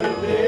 Yeah.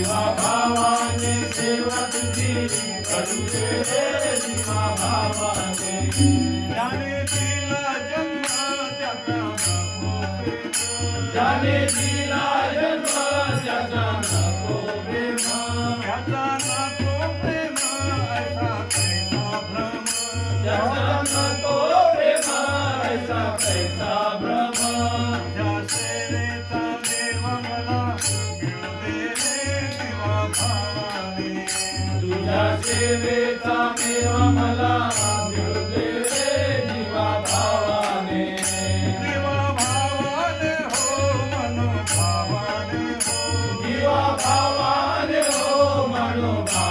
जीवा भावाने सेवा तुझी करू दे जीवा भावाने ज्याने दिला जन्म त्याचा नको प्रेम. दिला जन्म त्याचा नको प्रेम. त्याचा नको प्रेम ऐसा कैसा भ्रम. त्याचा नको प्रेम ऐसा कैसा भ्रम. ज्या सेवेचा देव मला सेवेचा मेव मला मिळते रे जीवा भावाने जीवा भावाने हो मनो भावाने हो जीवा भावाने हो मनो भावाने